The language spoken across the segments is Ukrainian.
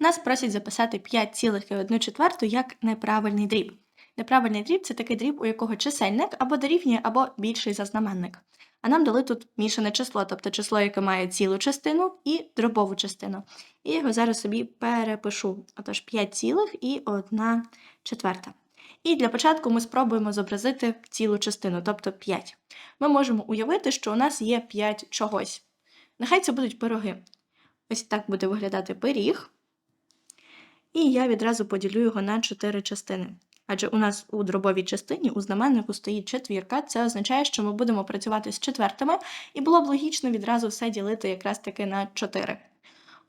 Нас просять записати 5,1 як неправильний дріб. Неправильний дріб це такий дріб, у якого чисельник або дорівнює, або більший за знаменник. А нам дали тут мішане число, тобто число, яке має цілу частину і дробову частину. І я його зараз собі перепишу. Отож, 5,1 четверта. І для початку ми спробуємо зобразити цілу частину, тобто 5. Ми можемо уявити, що у нас є 5 чогось. Нехай це будуть пироги. Ось так буде виглядати пиріг. І я відразу поділю його на 4 частини. Адже у нас у дробовій частині у знаменнику стоїть четвірка, це означає, що ми будемо працювати з четвертими, і було б логічно відразу все ділити якраз таки на 4.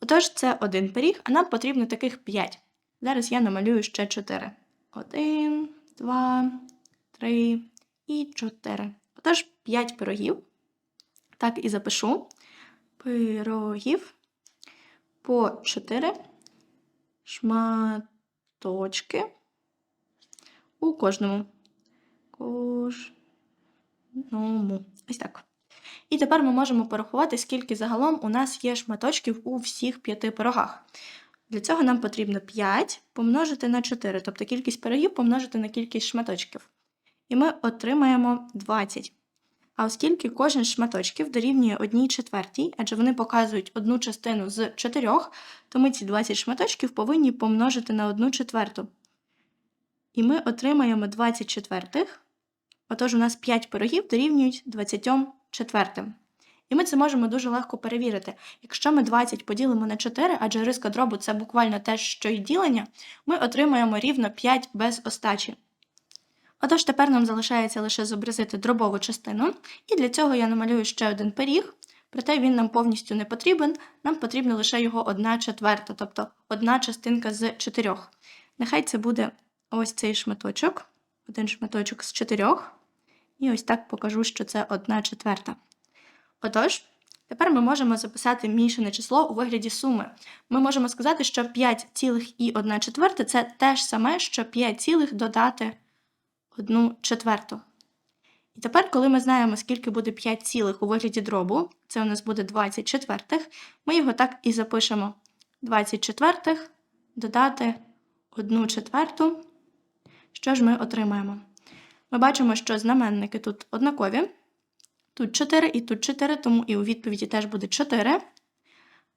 Отож, це один пиріг, а нам потрібно таких 5. Зараз я намалюю ще 4. 1, 2, 3 і 4. Отож, 5 пирогів. Так і запишу. Пирогів по 4 шматочки у кожному. Кожному. Ось так. І тепер ми можемо порахувати, скільки загалом у нас є шматочків у всіх п'яти пирогах. Для цього нам потрібно 5 помножити на 4, тобто кількість пирогів помножити на кількість шматочків. І ми отримаємо 20. А оскільки кожен шматочків дорівнює одній четвертій, адже вони показують одну частину з 4, то ми ці 20 шматочків повинні помножити на одну четверту. І ми отримаємо 20 четвертих. Отож, у нас 5 пирогів дорівнюють 20 четвертим. І ми це можемо дуже легко перевірити. Якщо ми 20 поділимо на 4, адже риска дробу це буквально те, що й ділення, ми отримаємо рівно 5 без остачі. Отож, тепер нам залишається лише зобразити дробову частину, і для цього я намалюю ще один пиріг, проте він нам повністю не потрібен, нам потрібна лише його одна четверта, тобто одна частинка з чотирьох. Нехай це буде ось цей шматочок, один шматочок з чотирьох. І ось так покажу, що це одна четверта. Отож, тепер ми можемо записати мішане число у вигляді суми. Ми можемо сказати, що 5,1 четверта це те ж саме, що 5 цілих додати 1 четверту. І тепер, коли ми знаємо, скільки буде 5 цілих у вигляді дробу, це у нас буде 20 четвертих, ми його так і запишемо. 20 четвертих додати 1 четверту. Що ж ми отримаємо? Ми бачимо, що знаменники тут однакові. Тут 4 і тут 4, тому і у відповіді теж буде 4.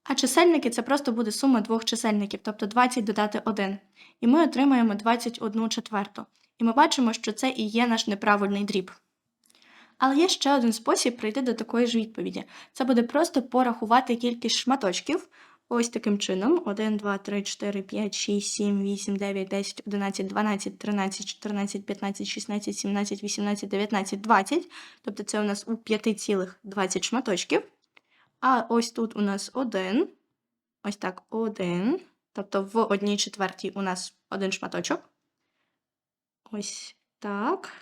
А чисельники це просто буде сума двох чисельників, тобто 20 додати 1. І ми отримаємо 21 четверту. І ми бачимо, що це і є наш неправильний дріб. Але є ще один спосіб прийти до такої ж відповіді. Це буде просто порахувати кількість шматочків. Ось таким чином: 1, 2, 3, 4, 5, 6, 7, 8, 9, 10, 11, 12, 13, 14, 15, 16, 17, 18, 19, 20. Тобто це у нас у 5 цілих 20 шматочків. А ось тут у нас 1. Ось так, 1. Тобто в одній четвертій у нас один шматочок. Ось так.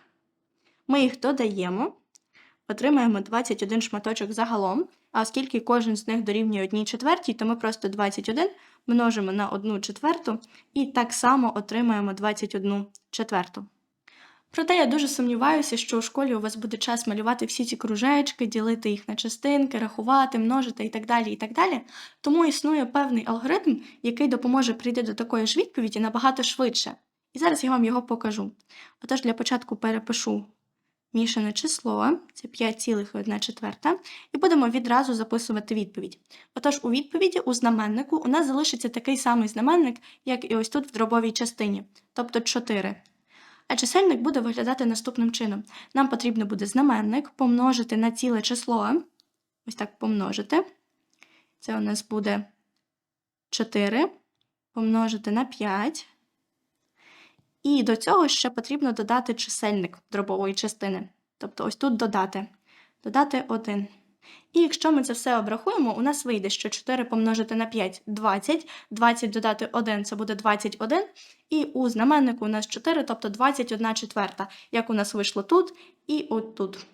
Ми їх додаємо. Отримаємо 21 шматочок загалом. А оскільки кожен з них дорівнює 1 четвертій, то ми просто 21 множимо на 1 четверту і так само отримаємо 21 четверту. Проте я дуже сумніваюся, що у школі у вас буде час малювати всі ці кружечки, ділити їх на частинки, рахувати, множити і так далі. і так далі. Тому існує певний алгоритм, який допоможе прийти до такої ж відповіді набагато швидше. І зараз я вам його покажу. Отож, для початку перепишу мішане число, це 5,1 четверта, і будемо відразу записувати відповідь. Отож, у відповіді у знаменнику у нас залишиться такий самий знаменник, як і ось тут в дробовій частині, тобто 4. А чисельник буде виглядати наступним чином. Нам потрібно буде знаменник помножити на ціле число. Ось так помножити. Це у нас буде 4 помножити на 5. І до цього ще потрібно додати чисельник дробової частини. Тобто ось тут додати. Додати 1. І якщо ми це все обрахуємо, у нас вийде, що 4 помножити на 5 20, 20 додати 1 це буде 21. І у знаменнику у нас 4, тобто 21 четверта, як у нас вийшло тут і от тут.